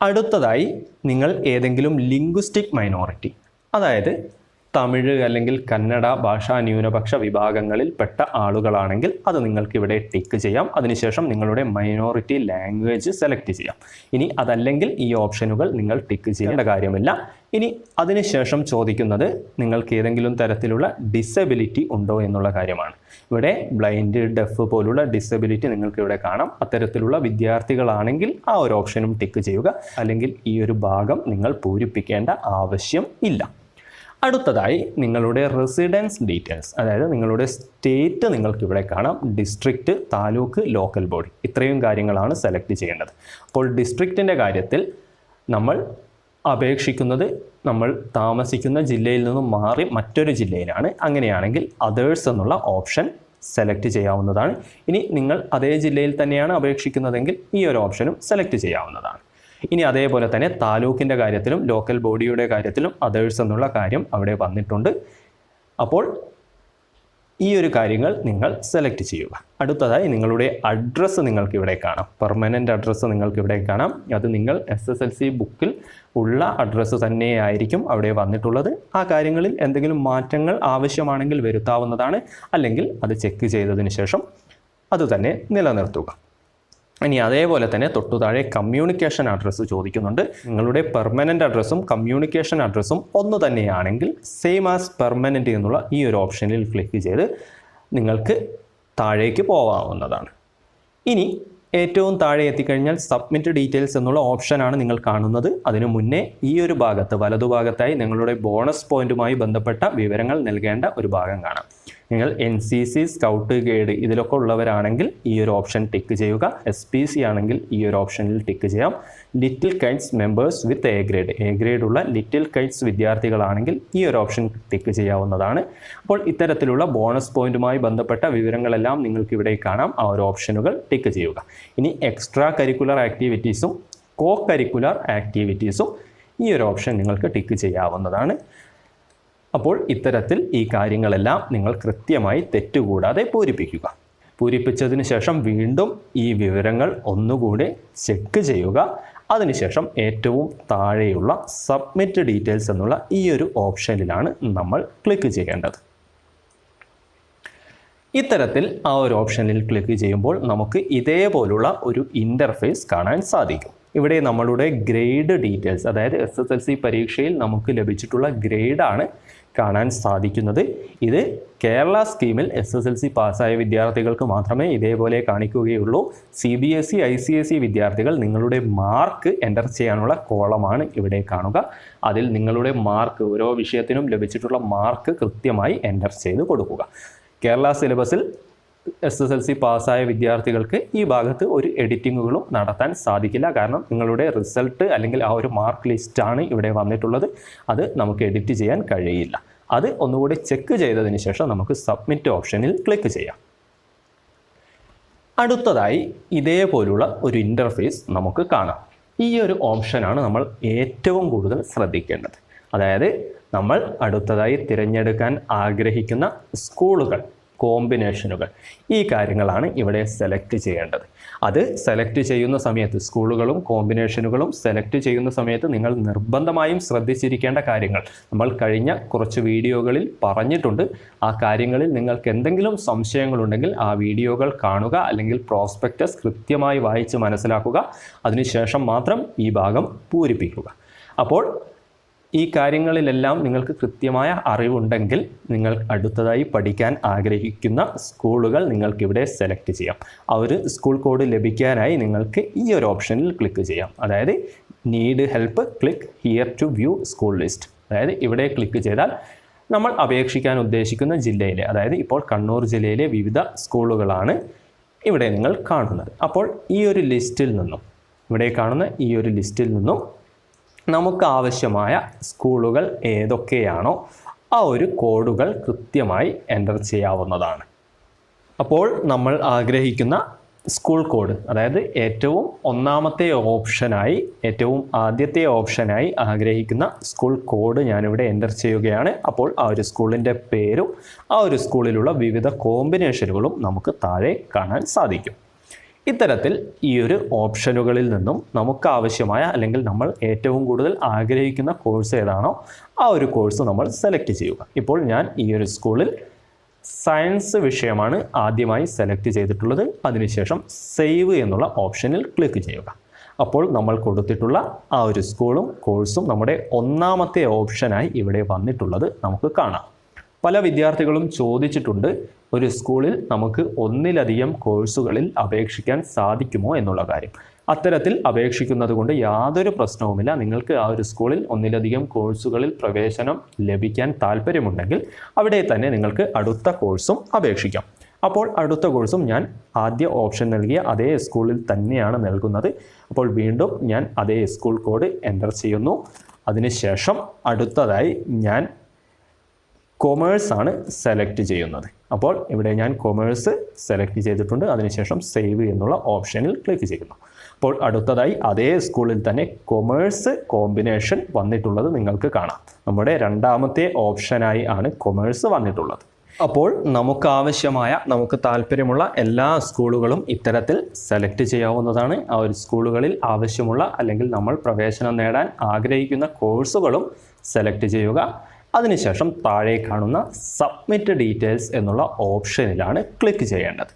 അടുത്തതായി നിങ്ങൾ ഏതെങ്കിലും ലിംഗ്വിസ്റ്റിക് മൈനോറിറ്റി അതായത് തമിഴ് അല്ലെങ്കിൽ കന്നഡ ഭാഷാ ന്യൂനപക്ഷ വിഭാഗങ്ങളിൽ പെട്ട ആളുകളാണെങ്കിൽ അത് നിങ്ങൾക്ക് ഇവിടെ ടിക്ക് ചെയ്യാം. അതിനുശേഷം നിങ്ങളുടെ മൈനോറിറ്റി ലാംഗ്വേജ് സെലക്ട് ചെയ്യാം. ഇനി അതല്ലെങ്കിൽ ഈ ഓപ്ഷനുകൾ നിങ്ങൾ ടിക്ക് ചെയ്യേണ്ട കാര്യമില്ല. ഇനി അതിനുശേഷം ചോദിക്കുന്നത് നിങ്ങൾക്ക് ഏതെങ്കിലും തരത്തിലുള്ള ഡിസബിലിറ്റി ഉണ്ടോ എന്നുള്ള കാര്യമാണ്. ഇവിടെ ബ്ലൈൻഡ് ഡെഫ് പോലുള്ള ഡിസബിലിറ്റി നിങ്ങൾക്ക് ഇവിടെ കാണാം. അത്തരത്തിലുള്ള വിദ്യാർത്ഥികളാണെങ്കിൽ ആ ഒരു ഓപ്ഷനും ടിക്ക് ചെയ്യുക. അല്ലെങ്കിൽ ഈ ഒരു ഭാഗം നിങ്ങൾ പൂരിപ്പിക്കേണ്ട ആവശ്യം ഇല്ല. അടുത്തതായി നിങ്ങളുടെ റെസിഡൻസ് ഡീറ്റെയിൽസ് അതായത് നിങ്ങളുടെ സ്റ്റേറ്റ് നിങ്ങൾക്ക് ഇവിടെ കാണാം. ഡിസ്ട്രിക്റ്റ് താലൂക്ക് ലോക്കൽ ബോഡി ഇത്രയും കാര്യങ്ങളാണ് സെലക്ട് ചെയ്യേണ്ടത്. അപ്പോൾ ഡിസ്ട്രിക്റ്റിന്റെ കാര്യത്തിൽ നമ്മൾ അപേക്ഷിക്കുന്നത് നമ്മൾ താമസിക്കുന്ന ജില്ലയിൽ നിന്നും മാറി മറ്റൊരു ജില്ലയിലാണ്. അങ്ങനെയാണെങ്കിൽ അതേഴ്സ് എന്നുള്ള ഓപ്ഷൻ സെലക്ട് ചെയ്യാവുന്നതാണ്. ഇനി നിങ്ങൾ അതേ ജില്ലയിൽ തന്നെയാണ് അപേക്ഷിക്കുന്നതെങ്കിൽ ഈ ഒരു ഓപ്ഷനും സെലക്ട് ചെയ്യാവുന്നതാണ്. ഇനി അതേപോലെ തന്നെ താലൂക്കിന്റെ കാര്യത്തിലും ലോക്കൽ ബോഡിയുടെ കാര്യത്തിലും അതേഴ്സ് എന്നുള്ള കാര്യം അവിടെ വന്നിട്ടുണ്ട്. അപ്പോൾ ഈ ഒരു കാര്യങ്ങൾ നിങ്ങൾ സെലക്ട് ചെയ്യുക. അടുത്തതായി നിങ്ങളുടെ അഡ്രസ്സ് നിങ്ങൾക്ക് ഇവിടെ കാണാം. പെർമനന്റ് അഡ്രസ്സ് നിങ്ങൾക്ക് ഇവിടെ കാണാം. അത് നിങ്ങൾ എസ് എസ് എൽ സി ബുക്കിൽ ഉള്ള അഡ്രസ്സ് തന്നെയായിരിക്കും അവിടെ വന്നിട്ടുള്ളത്. ആ കാര്യങ്ങളിൽ എന്തെങ്കിലും മാറ്റങ്ങൾ ആവശ്യമാണെങ്കിൽ വരുത്താവുന്നതാണ്. അല്ലെങ്കിൽ അത് ചെക്ക് ചെയ്തതിന് ശേഷം അതുതന്നെ നിലനിർത്തുക. ഇനി അതേപോലെ തന്നെ തൊട്ടു താഴെ കമ്മ്യൂണിക്കേഷൻ അഡ്രസ്സ് ചോദിക്കുന്നുണ്ട്. നിങ്ങളുടെ പെർമനന്റ് അഡ്രസ്സും കമ്മ്യൂണിക്കേഷൻ അഡ്രസ്സും ഒന്ന് തന്നെയാണെങ്കിൽ സെയിം ആസ് പെർമനന്റ് എന്നുള്ള ഈ ഒരു ഓപ്ഷനിൽ ക്ലിക്ക് ചെയ്ത് നിങ്ങൾക്ക് താഴേക്ക് പോകാവുന്നതാണ് ഇനി ഏറ്റവും താഴെ എത്തിക്കഴിഞ്ഞാൽ സബ്മിറ്റ് ഡീറ്റെയിൽസ് എന്നുള്ള ഓപ്ഷനാണ് നിങ്ങൾ കാണുന്നത്. അതിനു മുന്നേ ഈ ഒരു ഭാഗത്ത് വലതുഭാഗത്തായി നിങ്ങളുടെ ബോണസ് പോയിന്റുമായി ബന്ധപ്പെട്ട വിവരങ്ങൾ നൽകേണ്ട ഒരു ഭാഗം കാണാം. നിങ്ങൾ N C C scout guide ഇതിലൊക്കെ ഉള്ളവരാണെങ്കിൽ ഈ ഒരു ഓപ്ഷൻ ടിക്ക് ചെയ്യുക. എസ് പി സി ആണെങ്കിൽ ഈ ഒരു ഓപ്ഷനിൽ ടിക്ക് ചെയ്യാം. Little kites members with A grade A grade ഉള്ള ലിറ്റിൽ കൈറ്റ്സ് വിദ്യാർത്ഥികളാണെങ്കിൽ ഈ ഒരു ഓപ്ഷൻ ടിക്ക് ചെയ്യാവുന്നതാണ്. അപ്പോൾ ഇത്തരത്തിലുള്ള ബോണസ് പോയിന്റുമായി ബന്ധപ്പെട്ട വിവരങ്ങളെല്ലാം നിങ്ങൾക്ക് ഇവിടെ കാണാം. ആ ഒരു ഓപ്ഷനുകൾ ടിക്ക് ചെയ്യുക. ഇനി എക്സ്ട്രാ കരിക്കുലർ ആക്ടിവിറ്റീസും കോ കരിക്കുലർ ആക്ടിവിറ്റീസും ഈ ഒരു ഓപ്ഷൻ നിങ്ങൾക്ക് ടിക്ക് ചെയ്യാവുന്നതാണ്. അപ്പോൾ ഇത്തരത്തിൽ ഈ കാര്യങ്ങളെല്ലാം നിങ്ങൾ കൃത്യമായി തെറ്റുകൂടാതെ പൂരിപ്പിക്കുക. പൂരിപ്പിച്ചതിന് ശേഷം വീണ്ടും ഈ വിവരങ്ങൾ ഒന്നുകൂടി ചെക്ക് ചെയ്യുക. അതിനുശേഷം ഏറ്റവും താഴെയുള്ള സബ്മിറ്റ് ഡീറ്റെയിൽസ് എന്നുള്ള ഈ ഒരു ഓപ്ഷനിലാണ് നമ്മൾ ക്ലിക്ക് ചെയ്യേണ്ടത്. ഇത്തരത്തിൽ ആ ഒരു ഓപ്ഷനിൽ ക്ലിക്ക് ചെയ്യുമ്പോൾ നമുക്ക് ഇതേപോലുള്ള ഒരു ഇന്റർഫേസ് കാണാൻ സാധിക്കും. ഇവിടെ നമ്മളുടെ ഗ്രേഡ് ഡീറ്റെയിൽസ് അതായത് എസ് എസ് എൽ സി പരീക്ഷയിൽ നമുക്ക് ലഭിച്ചിട്ടുള്ള ഗ്രേഡാണ് കാണാൻ സാധിക്കുന്നത്. ഇത് കേരള സ്കീമിൽ എസ് എസ് എൽ സി പാസ്സായ വിദ്യാർത്ഥികൾക്ക് മാത്രമേ ഇതേപോലെ കാണിക്കുകയുള്ളൂ. C B S E I C S E വിദ്യാർത്ഥികൾ നിങ്ങളുടെ മാർക്ക് എന്റർ ചെയ്യാനുള്ള കോളമാണ് ഇവിടെ കാണുക. അതിൽ നിങ്ങളുടെ മാർക്ക് ഓരോ വിഷയത്തിനും ലഭിച്ചിട്ടുള്ള മാർക്ക് കൃത്യമായി എന്റർ ചെയ്ത് കൊടുക്കുക. കേരള സിലബസിൽ എസ് എസ് എൽ സി പാസ്സായ വിദ്യാർത്ഥികൾക്ക് ഈ ഭാഗത്ത് ഒരു എഡിറ്റിങ്ങുകളും നടത്താൻ സാധിക്കില്ല. കാരണം നിങ്ങളുടെ റിസൾട്ട് അല്ലെങ്കിൽ ആ ഒരു മാർക്ക് ലിസ്റ്റാണ് ഇവിടെ വന്നിട്ടുള്ളത്. അത് നമുക്ക് എഡിറ്റ് ചെയ്യാൻ കഴിയില്ല. അത് ഒന്നുകൂടി ചെക്ക് ചെയ്തതിന് ശേഷം നമുക്ക് സബ്മിറ്റ് ഓപ്ഷനിൽ ക്ലിക്ക് ചെയ്യാം. അടുത്തതായി ഇതേപോലുള്ള ഒരു ഇന്റർഫേസ് നമുക്ക് കാണാം. ഈ ഒരു ഓപ്ഷനാണ് നമ്മൾ ഏറ്റവും കൂടുതൽ ശ്രദ്ധിക്കേണ്ടത്. അതായത് നമ്മൾ അടുത്തതായി തിരഞ്ഞെടുക്കാൻ ആഗ്രഹിക്കുന്ന സ്കൂളുകൾ കോമ്പിനേഷനുകൾ. ഈ കാര്യങ്ങളാണ് ഇവിടെ സെലക്ട് ചെയ്യേണ്ടത്. അത് സെലക്ട് ചെയ്യുന്ന സമയത്ത് സ്കൂളുകളും കോമ്പിനേഷനുകളും സെലക്ട് ചെയ്യുന്ന സമയത്ത് നിങ്ങൾ നിർബന്ധമായും ശ്രദ്ധിച്ചിരിക്കേണ്ട കാര്യങ്ങൾ. നമ്മൾ കഴിഞ്ഞ കുറച്ച് വീഡിയോകളിൽ പറഞ്ഞിട്ടുണ്ട്. ആ കാര്യങ്ങളിൽ നിങ്ങൾക്ക് എന്തെങ്കിലും സംശയങ്ങളുണ്ടെങ്കിൽ ആ വീഡിയോകൾ കാണുക അല്ലെങ്കിൽ പ്രോസ്പെക്റ്റസ് കൃത്യമായി വായിച്ച് മനസ്സിലാക്കുക. അതിനുശേഷം മാത്രം ഈ ഭാഗം പൂരിപ്പിക്കുക. അപ്പോൾ ഈ കാര്യങ്ങളിലെല്ലാം നിങ്ങൾക്ക് കൃത്യമായ അറിവുണ്ടെങ്കിൽ നിങ്ങൾ അടുത്തതായി പഠിക്കാൻ ആഗ്രഹിക്കുന്ന സ്കൂളുകൾ നിങ്ങൾക്കിവിടെ സെലക്ട് ചെയ്യാം. ആ ഒരു സ്കൂൾ കോഡ് ലഭിക്കാനായി നിങ്ങൾക്ക് ഈ ഒരു ഓപ്ഷനിൽ ക്ലിക്ക് ചെയ്യാം. അതായത് need help click here to view school list അതായത് ഇവിടെ ക്ലിക്ക് ചെയ്താൽ നമ്മൾ അപേക്ഷിക്കാൻ ഉദ്ദേശിക്കുന്ന ജില്ലയിലെ അതായത് ഇപ്പോൾ കണ്ണൂർ ജില്ലയിലെ വിവിധ സ്കൂളുകളാണ് ഇവിടെ നിങ്ങൾ കാണുന്നത്. അപ്പോൾ ഈ ഒരു ലിസ്റ്റിൽ നിന്നും ഇവിടെ കാണുന്ന ഈ ഒരു ലിസ്റ്റിൽ നിന്നും നമുക്ക് ആവശ്യമായ സ്കൂളുകൾ ഏതൊക്കെയാണോ ആ ഒരു കോഡുകൾ കൃത്യമായി എന്റർ ചെയ്യാവുന്നതാണ്. അപ്പോൾ നമ്മൾ ആഗ്രഹിക്കുന്ന സ്കൂൾ കോഡ് അതായത് ഏറ്റവും ഒന്നാമത്തെ ഓപ്ഷനായി ഏറ്റവും ആദ്യത്തെ ഓപ്ഷനായി ആഗ്രഹിക്കുന്ന സ്കൂൾ കോഡ് ഞാനിവിടെ എന്റർ ചെയ്യുകയാണ്. അപ്പോൾ ആ ഒരു സ്കൂളിന്റെ പേരും ആ ഒരു സ്കൂളിലുള്ള വിവിധ കോമ്പിനേഷനുകളും നമുക്ക് താഴെ കാണാൻ സാധിക്കും. ഇത്തരത്തിൽ ഈ ഒരു ഓപ്ഷനുകളിൽ നിന്നും നമുക്ക് ആവശ്യമായ അല്ലെങ്കിൽ നമ്മൾ ഏറ്റവും കൂടുതൽ ആഗ്രഹിക്കുന്ന കോഴ്സ് ഏതാണോ ആ ഒരു കോഴ്സ് നമ്മൾ സെലക്ട് ചെയ്യുക. ഇപ്പോൾ ഞാൻ ഈ ഒരു സ്കൂളിൽ സയൻസ് വിഷയമാണ് ആദ്യമായി സെലക്ട് ചെയ്തിട്ടുള്ളത്. അതിനുശേഷം സേവ് എന്നുള്ള ഓപ്ഷനിൽ ക്ലിക്ക് ചെയ്യുക. അപ്പോൾ നമ്മൾ കൊടുത്തിട്ടുള്ള ആ ഒരു സ്കൂളും കോഴ്സും നമ്മുടെ ഒന്നാമത്തെ ഓപ്ഷനായി ഇവിടെ വന്നിട്ടുള്ളത് നമുക്ക് കാണാം. പല വിദ്യാർത്ഥികളും ചോദിച്ചിട്ടുണ്ട് ഒരു സ്കൂളിൽ നമുക്ക് ഒന്നിലധികം കോഴ്സുകളിൽ അപേക്ഷിക്കാൻ സാധിക്കുമോ എന്നുള്ള കാര്യം. അത്തരത്തിൽ അപേക്ഷിക്കുന്നത് കൊണ്ട് യാതൊരു പ്രശ്നവുമില്ല. നിങ്ങൾക്ക് ആ ഒരു സ്കൂളിൽ ഒന്നിലധികം കോഴ്സുകളിൽ പ്രവേശനം ലഭിക്കാൻ താല്പര്യമുണ്ടെങ്കിൽ അവിടെ തന്നെ നിങ്ങൾക്ക് അടുത്ത കോഴ്സും അപേക്ഷിക്കാം. അപ്പോൾ അടുത്ത കോഴ്സും ഞാൻ ആദ്യ ഓപ്ഷൻ നൽകിയ അതേ സ്കൂളിൽ തന്നെയാണ് നൽകുന്നത്. അപ്പോൾ വീണ്ടും ഞാൻ അതേ സ്കൂൾ കോഡ് എന്റർ ചെയ്യുന്നു. അതിനുശേഷം അടുത്തതായി ഞാൻ കൊമേഴ്സ് ആണ് സെലക്ട് ചെയ്യുന്നത്. അപ്പോൾ ഇവിടെ ഞാൻ കൊമേഴ്സ് സെലക്ട് ചെയ്തിട്ടുണ്ട്. അതിനുശേഷം സേവ് എന്നുള്ള ഓപ്ഷനിൽ ക്ലിക്ക് ചെയ്യുന്നു. അപ്പോൾ അടുത്തതായി അതേ സ്കൂളിൽ തന്നെ കൊമേഴ്സ് കോമ്പിനേഷൻ വന്നിട്ടുള്ളത് നിങ്ങൾക്ക് കാണാം. നമ്മുടെ രണ്ടാമത്തെ ഓപ്ഷനായി ആണ് കൊമേഴ്സ് വന്നിട്ടുള്ളത്. അപ്പോൾ നമുക്ക് ആവശ്യമായ നമുക്ക് താല്പര്യമുള്ള എല്ലാ സ്കൂളുകളും ഇത്തരത്തിൽ സെലക്ട് ചെയ്യാവുന്നതാണ്. ആ ഒരു സ്കൂളുകളിൽ ആവശ്യമുള്ള അല്ലെങ്കിൽ നമ്മൾ പ്രവേശനം നേടാൻ ആഗ്രഹിക്കുന്ന കോഴ്സുകളും സെലക്ട് ചെയ്യുക. അതിനുശേഷം താഴെ കാണുന്ന സബ്മിറ്റ് ഡീറ്റെയിൽസ് എന്നുള്ള ഓപ്ഷനിലാണ് ക്ലിക്ക് ചെയ്യേണ്ടത്.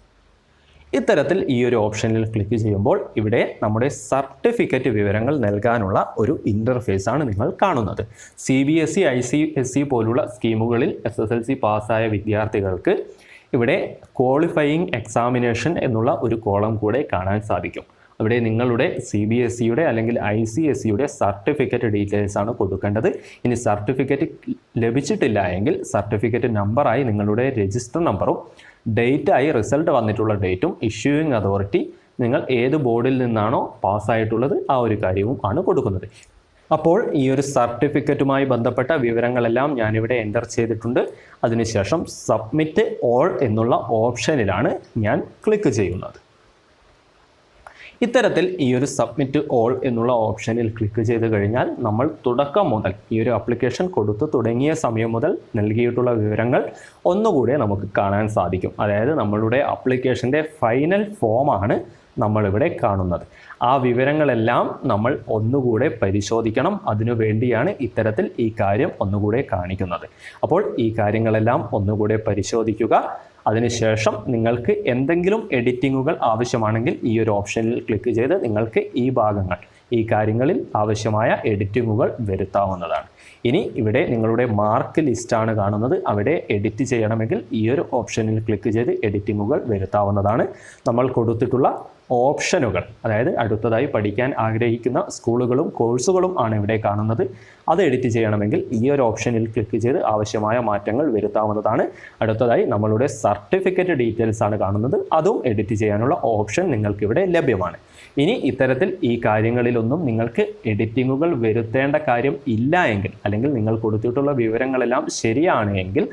ഇത്തരത്തിൽ ഈ ഒരു ഓപ്ഷനിൽ ക്ലിക്ക് ചെയ്യുമ്പോൾ ഇവിടെ നമ്മുടെ സർട്ടിഫിക്കറ്റ് വിവരങ്ങൾ നൽകാനുള്ള ഒരു ഇന്റർഫേസ് ആണ് നിങ്ങൾ കാണുന്നത്. C B S E I C S C പോലുള്ള സ്കീമുകളിൽ എസ് എസ് എൽ സി പാസ്സായ വിദ്യാർത്ഥികൾക്ക് ഇവിടെ ക്വാളിഫയിങ് എക്സാമിനേഷൻ എന്നുള്ള ഒരു കോളം കൂടെ കാണാൻ സാധിക്കും. അവിടെ നിങ്ങളുടെ സി ബി എസ് സിയുടെ അല്ലെങ്കിൽ ഐ സി എസ് സിയുടെ സർട്ടിഫിക്കറ്റ് ഡീറ്റെയിൽസ് ആണ് കൊടുക്കേണ്ടത്. ഇനി സർട്ടിഫിക്കറ്റ് ലഭിച്ചിട്ടില്ല എങ്കിൽ സർട്ടിഫിക്കറ്റ് നമ്പറായി നിങ്ങളുടെ രജിസ്റ്റർ നമ്പറും ഡേറ്റായി റിസൾട്ട് വന്നിട്ടുള്ള ഡേറ്റും ഇഷ്യൂയിങ് അതോറിറ്റി നിങ്ങൾ ഏത് ബോർഡിൽ നിന്നാണോ പാസ്സായിട്ടുള്ളത് ആ ഒരു കാര്യവും ആണ് കൊടുക്കുന്നത്. അപ്പോൾ ഈ ഒരു സർട്ടിഫിക്കറ്റുമായി ബന്ധപ്പെട്ട വിവരങ്ങളെല്ലാം ഞാനിവിടെ എന്റർ ചെയ്തിട്ടുണ്ട്. അതിനുശേഷം സബ്മിറ്റ് ഓൾ എന്നുള്ള ഓപ്ഷനിലാണ് ഞാൻ ക്ലിക്ക് ചെയ്യുന്നത്. ഇത്തരത്തിൽ ഈ ഒരു സബ്മിറ്റ് ഓൾ എന്നുള്ള ഓപ്ഷനിൽ ക്ലിക്ക് ചെയ്ത് കഴിഞ്ഞാൽ നമ്മൾ തുടക്കം മുതൽ ഈ ഒരു ആപ്ലിക്കേഷൻ കൊടുത്തു തുടങ്ങിയ സമയം മുതൽ നൽകിയിട്ടുള്ള വിവരങ്ങൾ ഒന്നുകൂടെ നമുക്ക് കാണാൻ സാധിക്കും. അതായത് നമ്മളുടെ ആപ്ലിക്കേഷന്റെ ഫൈനൽ ഫോമാണ് നമ്മളിവിടെ കാണുന്നത്. ആ വിവരങ്ങളെല്ലാം നമ്മൾ ഒന്നുകൂടെ പരിശോധിക്കണം. അതിനു വേണ്ടിയാണ് ഇത്തരത്തിൽ ഈ കാര്യം ഒന്നുകൂടെ കാണിക്കുന്നത്. അപ്പോൾ ഈ കാര്യങ്ങളെല്ലാം ഒന്നുകൂടെ പരിശോധിക്കുക. അതിനുശേഷം നിങ്ങൾക്ക് എന്തെങ്കിലും എഡിറ്റിങ്ങുകൾ ആവശ്യമാണെങ്കിൽ ഈ ഒരു ഓപ്ഷനിൽ ക്ലിക്ക് ചെയ്ത് നിങ്ങൾക്ക് ഈ ഭാഗങ്ങൾ ഈ കാര്യങ്ങളിൽ ആവശ്യമായ എഡിറ്റിങ്ങുകൾ വരുത്താവുന്നതാണ്. ഇനി ഇവിടെ നിങ്ങളുടെ മാർക്ക് ലിസ്റ്റാണ് കാണുന്നത്. അവിടെ എഡിറ്റ് ചെയ്യണമെങ്കിൽ ഈ ഒരു ഓപ്ഷനിൽ ക്ലിക്ക് ചെയ്ത് എഡിറ്റിങ്ങുകൾ വരുത്താവുന്നതാണ്. നമ്മൾ കൊടുത്തിട്ടുള്ള ഓപ്ഷനുകൾ. അതായത് അടുത്തതായി പഠിക്കാൻ ആഗ്രഹിക്കുന്ന സ്കൂളുകളും കോഴ്സുകളും ആണ് ഇവിടെ കാണുന്നത്. അത് എഡിറ്റ് ചെയ്യണമെങ്കിൽ ഈ ഒരു ഓപ്ഷനിൽ ക്ലിക്ക് ചെയ്ത് ആവശ്യമായ മാറ്റങ്ങൾ വരുത്താവുന്നതാണ്. അടുത്തതായി നമ്മളുടെ സർട്ടിഫിക്കറ്റ് ഡീറ്റെയിൽസ് ആണ് കാണുന്നത്. അതും എഡിറ്റ് ചെയ്യാനുള്ള ഓപ്ഷൻ നിങ്ങൾക്ക് ഇവിടെ ലഭ്യമാണ്. ഇനി ഇത്തരത്തിൽ ഈ കാര്യങ്ങളിലൊന്നും നിങ്ങൾക്ക് എഡിറ്റിങ്ങുകൾ വരുത്തേണ്ട കാര്യം ഇല്ല എങ്കിൽ അല്ലെങ്കിൽ നിങ്ങൾ കൊടുത്തിട്ടുള്ള വിവരങ്ങളെല്ലാം ശരിയാണ് എങ്കിൽ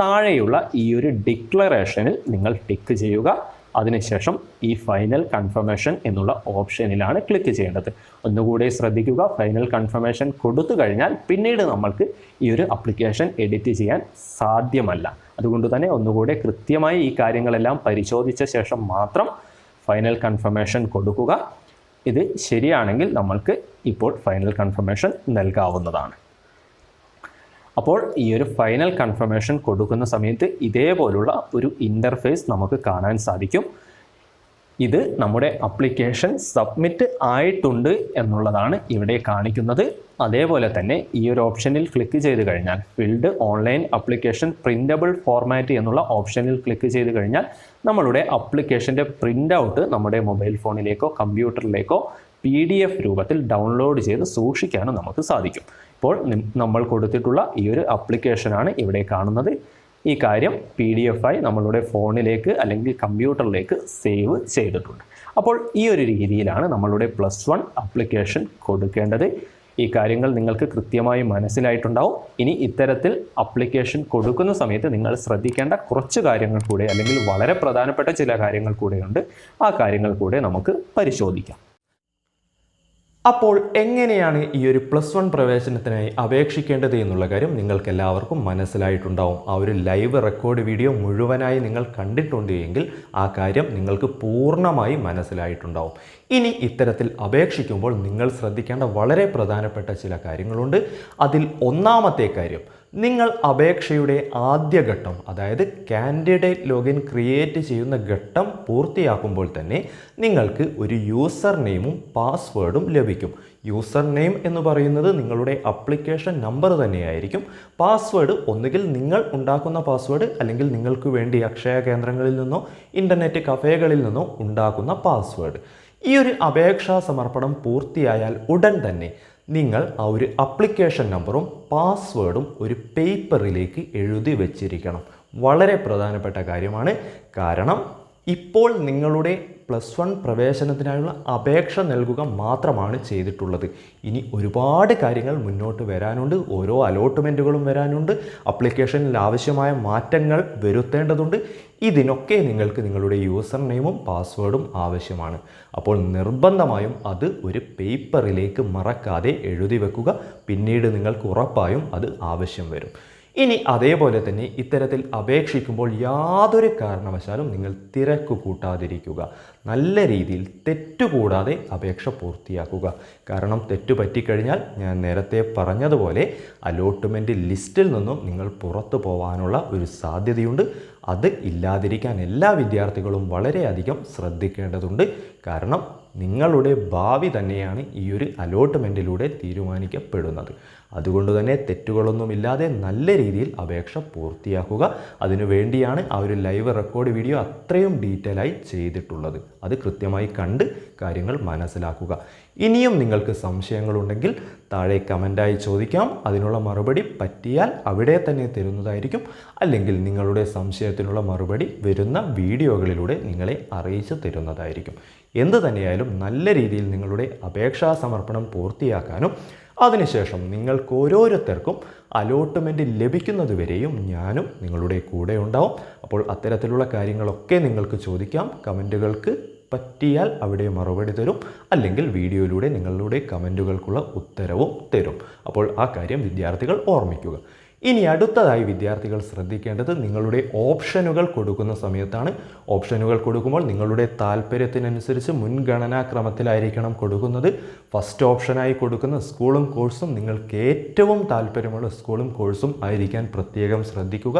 താഴെയുള്ള ഈ ഒരു ഡിക്ലറേഷനിൽ നിങ്ങൾ ടിക്ക് ചെയ്യുക. അതിനുശേഷം ഈ ഫൈനൽ കൺഫർമേഷൻ എന്നുള്ള ഓപ്ഷനിലാണ് ക്ലിക്ക് ചെയ്യേണ്ടത്. ഒന്നുകൂടി ശ്രദ്ധിക്കുക ഫൈനൽ കൺഫർമേഷൻ കൊടുത്തു കഴിഞ്ഞാൽ പിന്നീട് നമ്മൾക്ക് ഈ ഒരു അപ്ലിക്കേഷൻ എഡിറ്റ് ചെയ്യാൻ സാധ്യമല്ല. അതുകൊണ്ട് തന്നെ ഒന്നുകൂടി കൃത്യമായി ഈ കാര്യങ്ങളെല്ലാം പരിശോധിച്ച ശേഷം മാത്രം ഫൈനൽ കൺഫർമേഷൻ കൊടുക്കുക. ഇത് ശരിയാണെങ്കിൽ നമ്മൾക്ക് ഇപ്പോൾ ഫൈനൽ കൺഫർമേഷൻ നൽകാവുന്നതാണ്. അപ്പോൾ ഈ ഒരു ഫൈനൽ കൺഫർമേഷൻ കൊടുക്കുന്ന സമയത്ത് ഇതേപോലുള്ള ഒരു ഇന്റർഫേസ് നമുക്ക് കാണാൻ സാധിക്കും. ഇത് നമ്മുടെ അപ്ലിക്കേഷൻ സബ്മിറ്റ് ആയിട്ടുണ്ട് എന്നുള്ളതാണ് ഇവിടെ കാണിക്കുന്നത്. അതേപോലെ തന്നെ ഈ ഒരു ഓപ്ഷനിൽ ക്ലിക്ക് ചെയ്ത് കഴിഞ്ഞാൽ filled online application printable format എന്നുള്ള ഓപ്ഷനിൽ ക്ലിക്ക് ചെയ്ത് കഴിഞ്ഞാൽ നമ്മളുടെ അപ്ലിക്കേഷന്റെ പ്രിന്റ് ഔട്ട് നമ്മുടെ മൊബൈൽ ഫോണിലേക്കോ കമ്പ്യൂട്ടറിലേക്കോ പി ഡി എഫ് രൂപത്തിൽ ഡൗൺലോഡ് ചെയ്ത് സൂക്ഷിക്കാനും നമുക്ക് സാധിക്കും. ഇപ്പോൾ നമ്മൾ കൊടുത്തിട്ടുള്ള ഈ ഒരു അപ്ലിക്കേഷനാണ് ഇവിടെ കാണുന്നത്. ഈ കാര്യം പി ഡി എഫ് ആയി നമ്മളുടെ ഫോണിലേക്ക് അല്ലെങ്കിൽ കമ്പ്യൂട്ടറിലേക്ക് സേവ് ചെയ്തിട്ടുണ്ട്. അപ്പോൾ ഈ ഒരു രീതിയിലാണ് നമ്മളുടെ പ്ലസ് വൺ അപ്ലിക്കേഷൻ കൊടുക്കേണ്ടത്. ഈ കാര്യങ്ങൾ നിങ്ങൾക്ക് കൃത്യമായി മനസ്സിലായിട്ടുണ്ടാവും. ഇനി ഇത്തരത്തിൽ അപ്ലിക്കേഷൻ കൊടുക്കുന്ന സമയത്ത് നിങ്ങൾ ശ്രദ്ധിക്കേണ്ട കുറച്ച് കാര്യങ്ങൾ കൂടെ അല്ലെങ്കിൽ വളരെ പ്രധാനപ്പെട്ട ചില കാര്യങ്ങൾ കൂടെയുണ്ട്. ആ കാര്യങ്ങൾ കൂടെ നമുക്ക് പരിശോധിക്കാം. അപ്പോൾ എങ്ങനെയാണ് ഈ ഒരു പ്ലസ് വൺ പ്രവേശനത്തിനായി അപേക്ഷിക്കേണ്ടത് എന്നുള്ള കാര്യം നിങ്ങൾക്ക് എല്ലാവർക്കും മനസ്സിലായിട്ടുണ്ടാവും. ആ ഒരു ലൈവ് റെക്കോർഡ് വീഡിയോ മുഴുവനായി നിങ്ങൾ കണ്ടിട്ടുണ്ട് എങ്കിൽ ആ കാര്യം നിങ്ങൾക്ക് പൂർണമായി മനസ്സിലായിട്ടുണ്ടാവും. ഇനി ഇത്തരത്തിൽ അപേക്ഷിക്കുമ്പോൾ നിങ്ങൾ ശ്രദ്ധിക്കേണ്ട വളരെ പ്രധാനപ്പെട്ട ചില കാര്യങ്ങളുണ്ട്. അതിൽ ഒന്നാമത്തെ കാര്യം നിങ്ങൾ അപേക്ഷയുടെ ആദ്യ ഘട്ടം അതായത് കാൻഡിഡേറ്റ് ലോഗിൻ ക്രിയേറ്റ് ചെയ്യുന്ന ഘട്ടം പൂർത്തിയാക്കുമ്പോൾ തന്നെ നിങ്ങൾക്ക് ഒരു യൂസർ നെയിമും പാസ്വേഡും ലഭിക്കും. യൂസർ നെയിം എന്ന് പറയുന്നത് നിങ്ങളുടെ അപ്ലിക്കേഷൻ നമ്പർ തന്നെയായിരിക്കും. പാസ്വേഡ് ഒന്നുകിൽ നിങ്ങൾ ഉണ്ടാക്കുന്ന പാസ്വേഡ് അല്ലെങ്കിൽ നിങ്ങൾക്ക് വേണ്ടി അക്ഷയ കേന്ദ്രങ്ങളിൽ നിന്നോ ഇന്റർനെറ്റ് കഫേകളിൽ നിന്നോ ഉണ്ടാക്കുന്ന പാസ്വേഡ് ഈ ഒരു അപേക്ഷാ സമർപ്പണം പൂർത്തിയായാൽ ഉടൻ തന്നെ നിങ്ങൾ ആ ഒരു അപ്ലിക്കേഷൻ നമ്പറും പാസ്വേഡും ഒരു പേപ്പറിലേക്ക് എഴുതി വെച്ചിരിക്കണം. വളരെ പ്രധാനപ്പെട്ട കാര്യമാണ്. കാരണം ഇപ്പോൾ നിങ്ങളുടെ പ്ലസ് വൺ പ്രവേശനത്തിനായുള്ള അപേക്ഷ നൽകുക മാത്രമാണ് ചെയ്തിട്ടുള്ളത്. ഇനി ഒരുപാട് കാര്യങ്ങൾ മുന്നോട്ട് വരാനുണ്ട്. ഓരോ അലോട്ട്മെന്റുകളും വരാനുണ്ട്. അപ്ലിക്കേഷനിൽ ആവശ്യമായ മാറ്റങ്ങൾ വരുത്തേണ്ടതുണ്ട്. ഇതിനൊക്കെ നിങ്ങൾക്ക് നിങ്ങളുടെ യൂസർ നെയിമും പാസ്വേഡും ആവശ്യമാണ്. അപ്പോൾ നിർബന്ധമായും അത് ഒരു പേപ്പറിലേക്ക് മറക്കാതെ എഴുതി വെക്കുക. പിന്നീട് നിങ്ങൾക്ക് ഉറപ്പായും അത് ആവശ്യം വരും. ഇനി അതേപോലെ തന്നെ ഇത്തരത്തിൽ അപേക്ഷിക്കുമ്പോൾ യാതൊരു കാരണവശാലും നിങ്ങൾ തിരക്ക് കൂട്ടാതിരിക്കുക. നല്ല രീതിയിൽ തെറ്റുകൂടാതെ അപേക്ഷ പൂർത്തിയാക്കുക. കാരണം തെറ്റു പറ്റിക്കഴിഞ്ഞാൽ ഞാൻ നേരത്തെ പറഞ്ഞതുപോലെ അലോട്ട്മെന്റ് ലിസ്റ്റിൽ നിന്നും നിങ്ങൾ പുറത്തു പോകാനുള്ള ഒരു സാധ്യതയുണ്ട്. അത് ഇല്ലാതിരിക്കാൻ എല്ലാ വിദ്യാർത്ഥികളും വളരെയധികം ശ്രദ്ധിക്കേണ്ടതുണ്ട്. കാരണം നിങ്ങളുടെ ഭാവി തന്നെയാണ് ഈ ഒരു അലോട്ട്മെന്റിലൂടെ തീരുമാനിക്കപ്പെടുന്നത്. അതുകൊണ്ട് തന്നെ തെറ്റുകളൊന്നുമില്ലാതെ നല്ല രീതിയിൽ അപേക്ഷ പൂർത്തിയാക്കുക. അതിനു വേണ്ടിയാണ് ആ ഒരു ലൈവ് റെക്കോർഡ് വീഡിയോ അത്രയും ഡീറ്റെയിൽ ആയി ചെയ്തിട്ടുള്ളത്. അത് കൃത്യമായി കണ്ട് കാര്യങ്ങൾ മനസ്സിലാക്കുക. ഇനിയും നിങ്ങൾക്ക് സംശയങ്ങളുണ്ടെങ്കിൽ താഴെ കമന്റായി ചോദിക്കാം. അതിനുള്ള മറുപടി പറ്റിയാൽ അവിടെ തന്നെ തരുന്നതായിരിക്കും. അല്ലെങ്കിൽ നിങ്ങളുടെ സംശയത്തിനുള്ള മറുപടി വരുന്ന വീഡിയോകളിലൂടെ നിങ്ങളെ അറിയിച്ചു തരുന്നതായിരിക്കും. എന്ത് തന്നെയായാലും നല്ല രീതിയിൽ നിങ്ങളുടെ അപേക്ഷാ സമർപ്പണം പൂർത്തിയാക്കാനും അതിനുശേഷം നിങ്ങൾക്ക് ഓരോരുത്തർക്കും അലോട്ട്മെന്റ് ലഭിക്കുന്നതുവരെയും ഞാനും നിങ്ങളുടെ കൂടെ ഉണ്ടാവും. അപ്പോൾ അത്തരത്തിലുള്ള കാര്യങ്ങളൊക്കെ നിങ്ങൾക്ക് ചോദിക്കാം. കമന്റുകൾക്ക് പറ്റിയാൽ അവിടെ മറുപടി തരും. അല്ലെങ്കിൽ വീഡിയോയിലൂടെ നിങ്ങളുടെ കമന്റുകൾക്കുള്ള ഉത്തരവും തരും. അപ്പോൾ ആ കാര്യം വിദ്യാർത്ഥികൾ ഓർമ്മിക്കുക. ഇനി അടുത്തതായി വിദ്യാർത്ഥികൾ ശ്രദ്ധിക്കേണ്ടത് നിങ്ങളുടെ ഓപ്ഷനുകൾ കൊടുക്കുന്ന സമയത്താണ്. ഓപ്ഷനുകൾ കൊടുക്കുമ്പോൾ നിങ്ങളുടെ താല്പര്യത്തിനനുസരിച്ച് മുൻഗണനാക്രമത്തിലായിരിക്കണം കൊടുക്കുന്നത്. ഫസ്റ്റ് ഓപ്ഷനായി കൊടുക്കുന്ന സ്കൂളും കോഴ്സും നിങ്ങൾക്ക് ഏറ്റവും താല്പര്യമുള്ള സ്കൂളും കോഴ്സും ആയിരിക്കാൻ പ്രത്യേകം ശ്രദ്ധിക്കുക.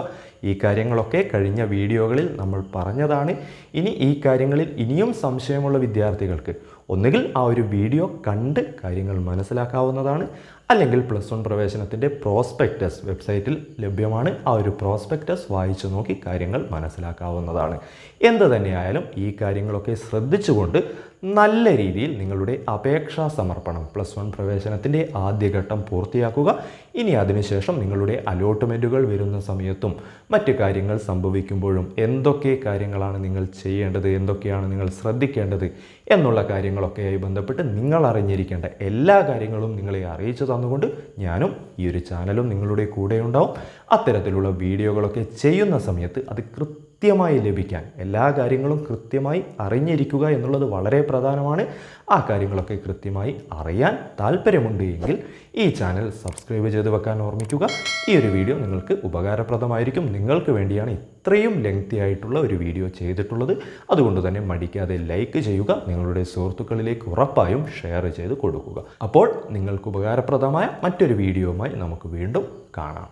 ഈ കാര്യങ്ങളൊക്കെ കഴിഞ്ഞ വീഡിയോകളിൽ നമ്മൾ പറഞ്ഞതാണ്. ഇനി ഈ കാര്യങ്ങളിൽ ഇനിയും സംശയമുള്ള വിദ്യാർത്ഥികൾക്ക് ഒന്നുകിൽ ആ ഒരു വീഡിയോ കണ്ട് കാര്യങ്ങൾ മനസ്സിലാക്കാവുന്നതാണ്. അല്ലെങ്കിൽ പ്ലസ് വൺ പ്രവേശനത്തിന്റെ പ്രോസ്പെക്ടസ് വെബ്സൈറ്റിൽ ലഭ്യമാണ് ആ ഒരു പ്രോസ്പെക്ടസ് വായിച്ചു നോക്കി കാര്യങ്ങൾ മനസ്സിലാക്കാവുന്നതാണ്. എന്ത് തന്നെയായാലും ഈ കാര്യങ്ങളൊക്കെ ശ്രദ്ധിച്ചുകൊണ്ട് നല്ല രീതിയിൽ നിങ്ങളുടെ അപേക്ഷാ സമർപ്പണം പ്ലസ് വൺ പ്രവേശനത്തിന്റെ ആദ്യഘട്ടം പൂർത്തിയാക്കുക. ഇനി അതിനുശേഷം നിങ്ങളുടെ അലോട്ട്മെന്റുകൾ വരുന്ന സമയത്തും മറ്റ് കാര്യങ്ങൾ സംഭവിക്കുമ്പോഴും എന്തൊക്കെ കാര്യങ്ങളാണ് നിങ്ങൾ ചെയ്യേണ്ടത് എന്തൊക്കെയാണ് നിങ്ങൾ ശ്രദ്ധിക്കേണ്ടത് എന്നുള്ള കാര്യങ്ങളൊക്കെയായി ബന്ധപ്പെട്ട് നിങ്ങൾ അറിഞ്ഞിരിക്കേണ്ട എല്ലാ കാര്യങ്ങളും നിങ്ങളെ അറിയിച്ചു തന്നുകൊണ്ട് ഞാനും ഈ ഒരു ചാനലും നിങ്ങളുടെ കൂടെ ഉണ്ടാവും. അത്തരത്തിലുള്ള വീഡിയോകളൊക്കെ ചെയ്യുന്ന സമയത്ത് അത് കൃത്യമായി ലഭിക്കാൻ എല്ലാ കാര്യങ്ങളും കൃത്യമായി അറിഞ്ഞിരിക്കുക എന്നുള്ളത് വളരെ പ്രധാനമാണ്. ആ കാര്യങ്ങളൊക്കെ കൃത്യമായി അറിയാൻ താല്പര്യമുണ്ട് എങ്കിൽ ഈ ചാനൽ സബ്സ്ക്രൈബ് ചെയ്ത് വെക്കാൻ ഓർമ്മിക്കുക. ഈ ഒരു വീഡിയോ നിങ്ങൾക്ക് ഉപകാരപ്രദമായിരിക്കും. നിങ്ങൾക്ക് വേണ്ടിയാണ് ഇത്രയും ലെങ്തി ആയിട്ടുള്ള ഒരു വീഡിയോ ചെയ്തിട്ടുള്ളത്. അതുകൊണ്ട് തന്നെ മടിക്കാതെ ലൈക്ക് ചെയ്യുക നിങ്ങളുടെ സുഹൃത്തുക്കളിലേക്ക് ഉറപ്പായും ഷെയർ ചെയ്ത് കൊടുക്കുക. അപ്പോൾ നിങ്ങൾക്ക് ഉപകാരപ്രദമായ മറ്റൊരു വീഡിയോയുമായി നമുക്ക് വീണ്ടും കാണാം.